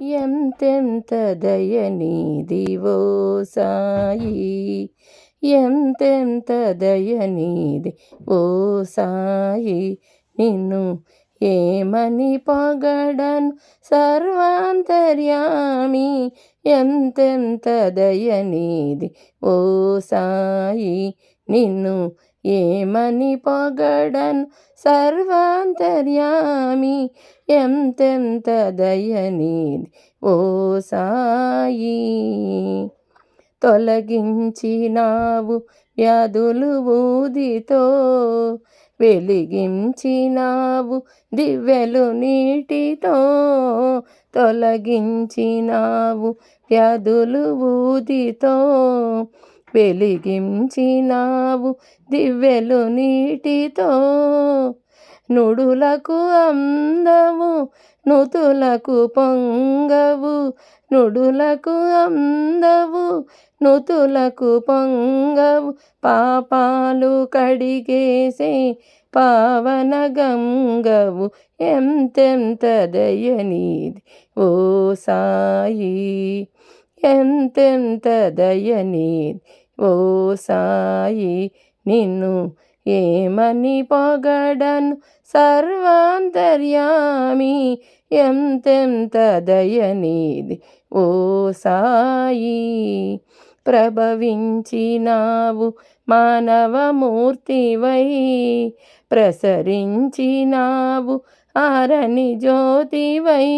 ఎంతెంత దయనీదివో సాయి. ఎంతెంత దయనీది ఓ సాయి. నిన్ను ఏమని పొగడను సర్వాంతర్యామి? ఎంతెంత దయనీది ఓ సాయి. నిన్ను ఏమని పొగడను సర్వాంతర్యామి? ఎంతెంత దయనీది ఓ సాయి? తొలగించినావు వ్యాధులు ఊదితో వెలిగించినావు దివ్యలు నీటితో తొలగించినావు వ్యాధులు ఊదితో వెలిగించినావు దివ్యలు నీటితో. నుడులకు అందము నుతులకు పొంగవు. నుడులకు అందవు నుతులకు పొంగవు. పాపాలు కడిగేసే పావన గంగవు. ఎంతెంత దయనీది ఓ సాయి ఎంతెంత దయనీది ఓ సాయి నిన్ను ఏమని పొగడను? సర్వాంతర్యామి ఎంతెంత దయనీది? ఓ సాయి ప్రభవించినావు మానవమూర్తివై ప్రసరించినావు ఆరని జ్యోతివై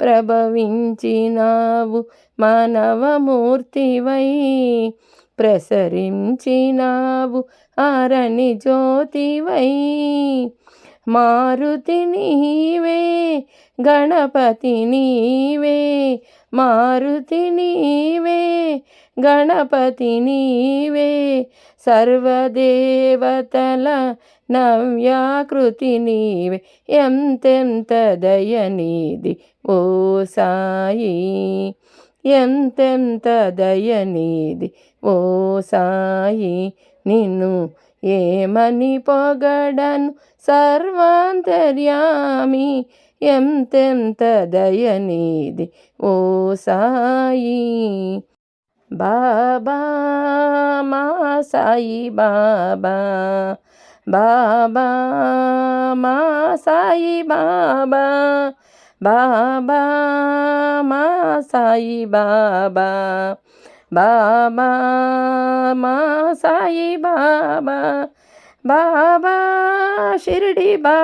ప్రభవించినావు మానవమూర్తివై ప్రసరించినావు ఆరని జ్యోతివై. మారుతి నీవే గణపతి నీవే మారుతి నీవే గణపతి నీవే సర్వదేవతల నవ్యాకృతి నీవే. ఎంతెంత దయనీది ఓ సాయి. ఎంతెంత దయనీది ఓ సాయి. నిన్ను ఏమని పొగడను సర్వాంతర్యామి. ఎంతెంత దయనీది ఓ సాయి. বাবা মা সাই বাবা বাবা মা সাই বাবা বাবা মা সাই বাবা বাবা মা সাই বাবা বাবা শিরডি বা